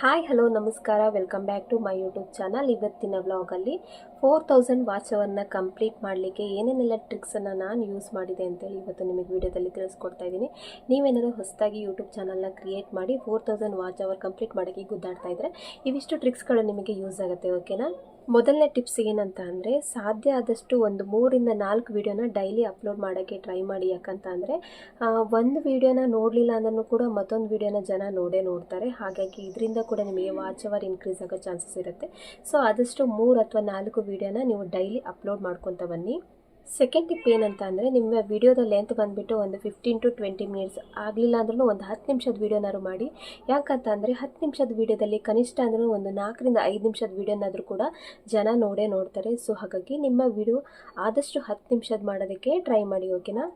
Hi hello ನಮಸ್ಕಾರ. Welcome back to my YouTube channel ಇವತ್ತಿನ ವ್ಲಾಗಲ್ಲಿ ಫೋರ್ ತೌಸಂಡ್ ವಾಚ್ ಕಂಪ್ಲೀಟ್ ಮಾಡಲಿಕ್ಕೆ ಏನೇನೆಲ್ಲ ಟ್ರಿಕ್ಸನ್ನು ನಾನು ಯೂಸ್ ಮಾಡಿದೆ ಅಂತೇಳಿ ಇವತ್ತು ನಿಮಗೆ ವಿಡಿಯೋದಲ್ಲಿ ತಿಳಿಸ್ಕೊಡ್ತಾ ಇದ್ದೀನಿ. ನೀವೇನಾದರೂ ಹೊಸದಾಗಿ ಯೂಟ್ಯೂಬ್ ಚಾನಲ್ನ ಕ್ರಿಯೇಟ್ ಮಾಡಿ four thousand watch hour complete ಮಾಡೋಕ್ಕೆ ಗುದ್ದಾಡ್ತಾ ಇದ್ದರೆ ಇವಿಷ್ಟು ಟ್ರಿಕ್ಸ್ಗಳು ನಿಮಗೆ ಯೂಸ್ ಆಗುತ್ತೆ ಓಕೆನಾ ಮೊದಲನೇ ಟಿಪ್ಸ್ ಏನಂತ ಅಂದರೆ, ಸಾಧ್ಯ ಆದಷ್ಟು ಒಂದು ಮೂರಿಂದ ನಾಲ್ಕು ವೀಡಿಯೋನ ಡೈಲಿ ಅಪ್ಲೋಡ್ ಮಾಡೋಕ್ಕೆ ಟ್ರೈ ಮಾಡಿ. ಯಾಕಂತ ಅಂದರೆ ಒಂದು ವೀಡಿಯೋನ ನೋಡಲಿಲ್ಲ ಅಂದ್ರೂ ಕೂಡ ಮತ್ತೊಂದು ವೀಡಿಯೋನ ಜನ ನೋಡೇ ನೋಡ್ತಾರೆ. ಹಾಗಾಗಿ ಇದರಿಂದ ಕೂಡ ನಿಮಗೆ ವಾಚ್ ಅವರ್ ಇನ್ಕ್ರೀಸ್ ಆಗೋ ಚಾನ್ಸಸ್ ಇರುತ್ತೆ. ಸೊ ಆದಷ್ಟು ಮೂರು ಅಥವಾ ನಾಲ್ಕು ವೀಡಿಯೋನ ನೀವು ಡೈಲಿ ಅಪ್ಲೋಡ್ ಮಾಡ್ಕೊತ ಬನ್ನಿ. ಸೆಕೆಂಡ್ ಟಿಪ್ ಏನಂತ ಅಂದರೆ ನಿಮ್ಮ ವೀಡಿಯೋದ ಲೆಂತ್ ಬಂದುಬಿಟ್ಟು ಒಂದು ಫಿಫ್ಟೀನ್ ಟು ಟ್ವೆಂಟಿ ಮಿನಿಟ್ಸ್ ಆಗಲಿಲ್ಲ ಅಂದ್ರೂ ಒಂದು ಹತ್ತು ನಿಮಿಷದ ವೀಡಿಯೋನಾದ್ರು ಮಾಡಿ. ಯಾಕಂತ ಅಂದರೆ ಹತ್ತು ನಿಮಿಷದ ವೀಡಿಯೋದಲ್ಲಿ ಕನಿಷ್ಠ ಅಂದರೂ ಒಂದು ನಾಲ್ಕರಿಂದ ಐದು ನಿಮಿಷದ ವೀಡಿಯೋನಾದರೂ ಕೂಡ ಜನ ನೋಡೇ ನೋಡ್ತಾರೆ. ಸೊ ಹಾಗಾಗಿ ನಿಮ್ಮ ವಿಡಿಯೋ ಆದಷ್ಟು ಹತ್ತು ನಿಮಿಷದ ಮಾಡೋದಕ್ಕೆ ಟ್ರೈ ಮಾಡಿ ಓಕೆನಾ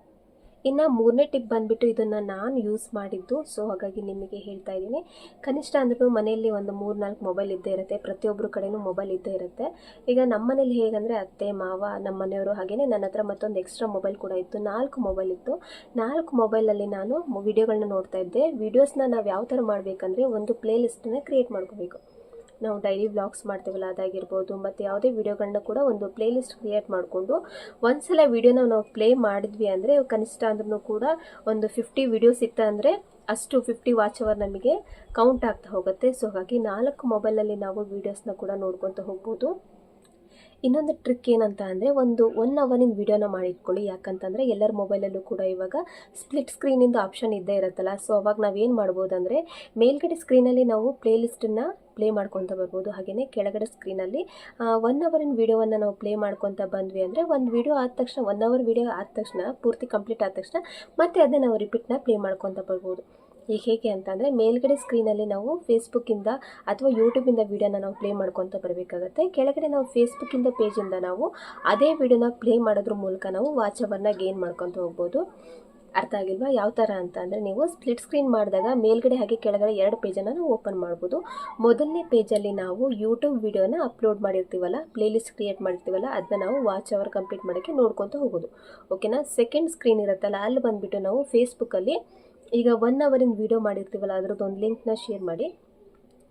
ಇನ್ನು ಮೂರನೇ ಟಿಪ್ ಬಂದುಬಿಟ್ಟು ಇದನ್ನು ನಾನು ಯೂಸ್ ಮಾಡಿದ್ದು. ಸೊ ಹಾಗಾಗಿ ನಿಮಗೆ ಹೇಳ್ತಾ ಇದ್ದೀನಿ. ಕನಿಷ್ಠ ಅಂದ್ರೂ ಮನೆಯಲ್ಲಿ ಒಂದು ಮೂರು ನಾಲ್ಕು ಮೊಬೈಲ್ ಇದ್ದೇ ಇರುತ್ತೆ. ಪ್ರತಿಯೊಬ್ಬರ ಕಡೆಯೂ ಮೊಬೈಲ್ ಇದ್ದೇ ಇರುತ್ತೆ. ಈಗ ನಮ್ಮ ಮನೇಲಿ ಹೇಗಂದರೆ ಅತ್ತೆ, ಮಾವ ನಮ್ಮ ಮನೆಯವರು ಹಾಗೆಯೇ ನನ್ನ ಹತ್ರ ಮತ್ತೊಂದು ಎಕ್ಸ್ಟ್ರಾ ಮೊಬೈಲ್ ಕೂಡ ಇತ್ತು. ನಾಲ್ಕು ಮೊಬೈಲ್ ಇತ್ತು. ನಾಲ್ಕು ಮೊಬೈಲಲ್ಲಿ ನಾನು ವಿಡಿಯೋಗಳನ್ನ ನೋಡ್ತಾ ಇದ್ದೆ. ವಿಡಿಯೋಸ್ನ ನಾವು ಯಾವ ಥರ ಮಾಡಬೇಕಂದ್ರೆ ಒಂದು ಪ್ಲೇ ಲಿಸ್ಟನ್ನ ಕ್ರಿಯೇಟ್ ಮಾಡ್ಕೋಬೇಕು. ನಾವು ಡೈಲಿ ವ್ಲಾಗ್ಸ್ ಮಾಡ್ತೀವಲ್ಲ, ಅದಾಗಿರ್ಬೋದು, ಮತ್ತು ಯಾವುದೇ ವೀಡಿಯೋಗಳನ್ನ ಕೂಡ ಒಂದು ಪ್ಲೇ ಲಿಸ್ಟ್ ಕ್ರಿಯೇಟ್ ಮಾಡಿಕೊಂಡು ಒಂದ್ಸಲ ವೀಡಿಯೋನ ನಾವು ಪ್ಲೇ ಮಾಡಿದ್ವಿ ಅಂದರೆ ಕನಿಷ್ಠ ಅಂದ್ರೂ ಕೂಡ ಒಂದು ಫಿಫ್ಟಿ ವೀಡಿಯೋ ಸಿಗ್ತಾ ಅಂದರೆ ಅಷ್ಟು ಫಿಫ್ಟಿ ವಾಚ್ ಅವರ್ ನಮಗೆ ಕೌಂಟ್ ಆಗ್ತಾ ಹೋಗುತ್ತೆ. ಸೊ ಹಾಗಾಗಿ ನಾಲ್ಕು ಮೊಬೈಲಲ್ಲಿ ನಾವು ವೀಡಿಯೋಸ್ನ ಕೂಡ ನೋಡ್ಕೊತ ಹೋಗ್ಬೋದು. ಇನ್ನೊಂದು ಟ್ರಿಕ್ ಏನಂತ ಅಂದರೆ ಒಂದು ಒನ್ ಅವರಿನ ವೀಡಿಯೋನ ಮಾಡಿಟ್ಕೊಳ್ಳಿ ಯಾಕಂತಂದರೆ ಎಲ್ಲರ ಮೊಬೈಲಲ್ಲೂ ಕೂಡ ಇವಾಗ ಸ್ಪ್ಲಿಟ್ ಸ್ಕ್ರೀನಿಂದು ಆಪ್ಷನ್ ಇದ್ದೇ ಇರುತ್ತಲ್ಲ. ಸೊ ಅವಾಗ ನಾವೇನು ಮಾಡ್ಬೋದು ಅಂದರೆ ಮೇಲ್ಗಡೆ ಸ್ಕ್ರೀನಲ್ಲಿ ನಾವು ಪ್ಲೇ ಲಿಸ್ಟನ್ನು ಪ್ಲೇ ಮಾಡ್ಕೊತ ಬರ್ಬೋದು. ಹಾಗೆಯೇ ಕೆಳಗಡೆ ಸ್ಕ್ರೀನಲ್ಲಿ ಒನ್ ಅವರಿನ ವೀಡಿಯೋವನ್ನು ನಾವು ಪ್ಲೇ ಮಾಡ್ಕೊತ ಬಂದ್ವಿ ಅಂದರೆ ಒಂದು ವೀಡಿಯೋ ಆದ ತಕ್ಷಣ ಒನ್ ಅವರ್ ವೀಡಿಯೋ ಆದ ತಕ್ಷಣ ಪೂರ್ತಿ ಕಂಪ್ಲೀಟ್ ಆದ ತಕ್ಷಣ ಮತ್ತೆ ಅದನ್ನು ನಾವು ರಿಪೀಟ್ನ ಪ್ಲೇ ಮಾಡ್ಕೊತ ಬರ್ಬೋದು. ಈಗ ಹೇಗೆ ಅಂತಂದರೆ ಮೇಲ್ಗಡೆ ಸ್ಕ್ರೀನಲ್ಲಿ ನಾವು ಫೇಸ್ಬುಕ್ಕಿಂದ ಅಥವಾ ಯೂಟ್ಯೂಬಿಂದ ವೀಡಿಯೋನ ನಾವು ಪ್ಲೇ ಮಾಡ್ಕೊತ ಬರಬೇಕಾಗತ್ತೆ. ಕೆಳಗಡೆ ನಾವು ಫೇಸ್ಬುಕ್ಕಿಂದ ಪೇಜಿಂದ ನಾವು ಅದೇ ವೀಡಿಯೋನ ಪ್ಲೇ ಮಾಡೋದ್ರ ಮೂಲಕ ನಾವು ವಾಚ್ ಅವರ್ನ ಗೇನ್ ಮಾಡ್ಕೊತ ಹೋಗ್ಬೋದು. ಅರ್ಥ ಆಗಿಲ್ವಾ? ಯಾವ ಥರ ಅಂತ ಅಂದರೆ ನೀವು ಸ್ಪ್ಲಿಟ್ ಸ್ಕ್ರೀನ್ ಮಾಡಿದಾಗ ಮೇಲ್ಗಡೆ ಹಾಗೆ ಕೆಳಗಡೆ ಎರಡು ಪೇಜನ್ನು ನಾವು ಓಪನ್ ಮಾಡ್ಬೋದು. ಮೊದಲನೇ ಪೇಜಲ್ಲಿ ನಾವು ಯೂಟ್ಯೂಬ್ ವೀಡಿಯೋನ ಅಪ್ಲೋಡ್ ಮಾಡಿರ್ತೀವಲ್ಲ ಪ್ಲೇಲಿಸ್ಟ್ ಕ್ರಿಯೇಟ್ ಮಾಡಿರ್ತೀವಲ್ಲ ಅದನ್ನ ನಾವು ವಾಚ್ ಅವರ್ ಕಂಪ್ಲೀಟ್ ಮಾಡೋಕ್ಕೆ ನೋಡ್ಕೊತ ಹೋಗೋದು. ಓಕೆನಾ ಸೆಕೆಂಡ್ ಸ್ಕ್ರೀನ್ ಇರುತ್ತಲ್ಲ, ಅಲ್ಲಿ ಬಂದುಬಿಟ್ಟು ನಾವು ಫೇಸ್ಬುಕ್ಕಲ್ಲಿ ಈಗ ಒನ್ ಅವರಿನ ವೀಡಿಯೋ ಮಾಡಿರ್ತೀವಲ್ಲ, ಅದ್ರದ್ದು ಒಂದು ಲಿಂಕ್ನ ಶೇರ್ ಮಾಡಿ.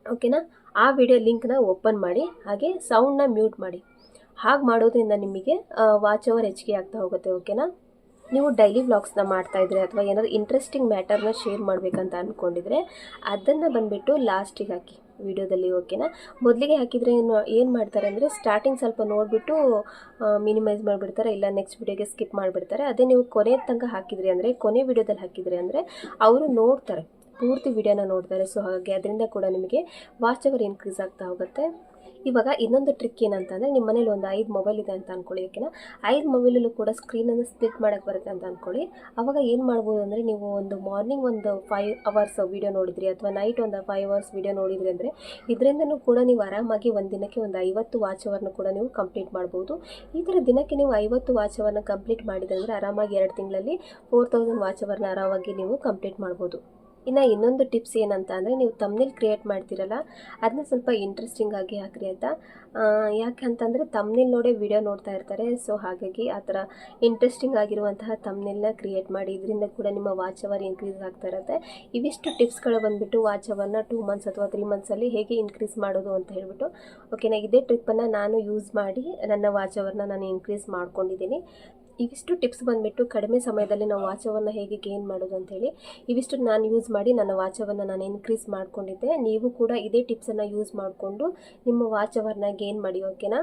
ಓಕೆನಾ ಆ ವಿಡಿಯೋ ಲಿಂಕ್ನ ಓಪನ್ ಮಾಡಿ, ಹಾಗೆ ಸೌಂಡ್ನ ಮ್ಯೂಟ್ ಮಾಡಿ. ಹಾಗೆ ಮಾಡೋದ್ರಿಂದ ನಿಮಗೆ ವಾಚ್ ಅವರ್ ಹೆಚ್ಚಿಗೆ ಆಗ್ತಾ ಹೋಗುತ್ತೆ ಓಕೆನಾ ನೀವು ಡೈಲಿ ವ್ಲಾಗ್ಸ್ನ ಮಾಡ್ತಾಯಿದ್ರೆ ಅಥವಾ ಏನಾದರೂ ಇಂಟ್ರೆಸ್ಟಿಂಗ್ ಮ್ಯಾಟರ್ನ ಶೇರ್ ಮಾಡಬೇಕಂತ ಅಂದ್ಕೊಂಡಿದ್ರೆ ಅದನ್ನು ಬಂದುಬಿಟ್ಟು ಲಾಸ್ಟಿಗೆ ಹಾಕಿ ವಿಡಿಯೋದಲ್ಲಿ ಓಕೆನಾ ಮೊದಲಿಗೆ ಹಾಕಿದರೆ ಏನು ಏನು ಮಾಡ್ತಾರೆ ಅಂದರೆ ಸ್ಟಾರ್ಟಿಂಗ್ ಸ್ವಲ್ಪ ನೋಡಿಬಿಟ್ಟು ಮಿನಿಮೈಸ್ ಮಾಡಿಬಿಡ್ತಾರೆ, ಇಲ್ಲ ನೆಕ್ಸ್ಟ್ ವಿಡಿಯೋಗೆ ಸ್ಕಿಪ್ ಮಾಡಿಬಿಡ್ತಾರೆ. ಅದೇ ನೀವು ಕೊನೆ ತನಕ ಹಾಕಿದ್ರಿ ಅಂದರೆ, ಕೊನೆ ವಿಡಿಯೋದಲ್ಲಿ ಹಾಕಿದ್ರಿ ಅಂದರೆ ಅವರು ನೋಡ್ತಾರೆ, ಪೂರ್ತಿ ವಿಡಿಯೋನ ನೋಡ್ತಾರೆ. ಸೊ ಹಾಗೆ ಅದರಿಂದ ಕೂಡ ನಿಮಗೆ ವಾಚ್ ಅವರ್ ಇನ್ಕ್ರೀಸ್ ಆಗ್ತಾ ಹೋಗುತ್ತೆ. ಇವಾಗ ಇನ್ನೊಂದು ಟ್ರಿಕ್ ಏನಂತಂದರೆ ನಿಮ್ಮ ಮನೇಲಿ ಒಂದು ಐದು ಮೊಬೈಲ್ ಇದೆ ಅಂತ ಅಂದ್ಕೊಳ್ಳಿ ಓಕೆನಾ ಐದು ಮೊಬೈಲಲ್ಲೂ ಕೂಡ ಸ್ಕ್ರೀನನ್ನು ಸ್ಪ್ಲಿಟ್ ಮಾಡೋಕ್ಕೆ ಬರುತ್ತೆ ಅಂತ ಅಂದ್ಕೊಳ್ಳಿ ಆವಾಗ ಏನು ಮಾಡ್ಬೋದು ಅಂದರೆ ನೀವು ಒಂದು ಮಾರ್ನಿಂಗ್ ಒಂದು ಫೈವ್ ಅವರ್ಸ್ ವೀಡಿಯೋ ನೋಡಿದ್ರಿ ಅಥವಾ ನೈಟ್ ಒಂದು ಫೈವ್ ಅವರ್ಸ್ ವೀಡಿಯೋ ನೋಡಿದ್ರಿ ಅಂದರೆ ಇದರಿಂದನೂ ಕೂಡ ನೀವು ಆರಾಮಾಗಿ ಒಂದು ದಿನಕ್ಕೆ ಒಂದು ಐವತ್ತು ವಾಚ್ ಅವರ್ನ ಕೂಡ ನೀವು ಕಂಪ್ಲೀಟ್ ಮಾಡ್ಬೋದು. ಈ ಥರ ದಿನಕ್ಕೆ ನೀವು ಐವತ್ತು ವಾಚ್ ಅವರ್ನ ಕಂಪ್ಲೀಟ್ ಮಾಡಿದ್ರೆ ಅಂದರೆ ಆರಾಮಾಗಿ ಎರಡು ತಿಂಗಳಲ್ಲಿ ಫೋರ್ ತೌಸಂಡ್ ವಾಚ್ ಅವರ್ನ ಆರಾಮಾಗಿ ನೀವು ಕಂಪ್ಲೀಟ್ ಮಾಡ್ಬೋದು. ಇನ್ನು ಇನ್ನೊಂದು ಟಿಪ್ಸ್ ಏನಂತ ಅಂದರೆ ನೀವು ತಮ್ನಿಲ್ ಕ್ರಿಯೇಟ್ ಮಾಡ್ತೀರಲ್ಲ ಅದನ್ನ ಸ್ವಲ್ಪ ಇಂಟ್ರೆಸ್ಟಿಂಗ್ ಆಗಿ ಹಾಕ್ರಿ ಅಂತ ಯಾಕಂತಂದರೆ ತಮ್ನಿಲ್ ನೋಡೇ ವಿಡಿಯೋ ನೋಡ್ತಾ ಇರ್ತಾರೆ ಸೊ ಹಾಗಾಗಿ ಆ ಥರ ಇಂಟ್ರೆಸ್ಟಿಂಗ್ ಆಗಿರುವಂತಹ ತಮ್ನಿಲ್ನ ಕ್ರಿಯೇಟ್ ಮಾಡಿ, ಇದರಿಂದ ಕೂಡ ನಿಮ್ಮ ವಾಚ್ ಅವರ್ ಇನ್ಕ್ರೀಸ್ ಆಗ್ತಾ ಇರುತ್ತೆ. ಇವಿಷ್ಟು ಟಿಪ್ಸ್ಗಳು ಬಂದುಬಿಟ್ಟು ವಾಚ್ ಅವರ್ನ ಟೂ ಮಂತ್ಸ್ ಅಥವಾ ತ್ರೀ ಮಂತ್ಸಲ್ಲಿ ಹೇಗೆ ಇನ್ಕ್ರೀಸ್ ಮಾಡೋದು ಅಂತ ಹೇಳ್ಬಿಟ್ಟು ಓಕೆನಾ ಇದೇ ಟ್ರಿಪ್ಪನ್ನು ನಾನು ಯೂಸ್ ಮಾಡಿ ನನ್ನ ವಾಚ್ ಅವರ್ನ ನಾನು ಇನ್ಕ್ರೀಸ್ ಮಾಡ್ಕೊಂಡಿದ್ದೀನಿ. ಇವಿಷ್ಟು ಟಿಪ್ಸ್ ಬಂದುಬಿಟ್ಟು ಕಡಿಮೆ ಸಮಯದಲ್ಲಿ ನಾವು ವಾಚವನ್ನು ಹೇಗೆ ಗೇನ್ ಮಾಡೋದು ಅಂತೇಳಿ ಇವಿಷ್ಟು ನಾನು ಯೂಸ್ ಮಾಡಿ ನನ್ನ ವಾಚವನ್ನು ನಾನು ಇನ್ಕ್ರೀಸ್ ಮಾಡ್ಕೊಂಡಿದ್ದೆ. ನೀವು ಕೂಡ ಇದೇ ಟಿಪ್ಸನ್ನು ಯೂಸ್ ಮಾಡಿಕೊಂಡು ನಿಮ್ಮ ವಾಚ್ ಅವರ್ನ ಗೇನ್ ಮಾಡಿ ಓಕೆನಾ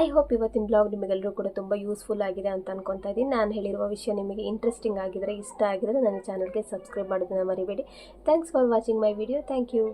ಐ ಹೋಪ್ ಇವತ್ತಿನ ಬ್ಲಾಗ್ ನಿಮಗೆಲ್ಲರೂ ಕೂಡ ತುಂಬ ಯೂಸ್ಫುಲ್ ಆಗಿದೆ ಅಂತ ಅನ್ಕೊತಾ ಇದ್ದೀನಿ. ನಾನು ಹೇಳಿರುವ ವಿಷಯ ನಿಮಗೆ ಇಂಟ್ರೆಸ್ಟಿಂಗ್ ಆಗಿದ್ರೆ, ಇಷ್ಟ ಆಗಿದ್ರೆ ನನ್ನ ಚಾನಲ್ಗೆ ಸಬ್ಸ್ಕ್ರೈಬ್ ಮಾಡೋದನ್ನು ಮರಿಬೇಡಿ. Thanks for watching my video thank you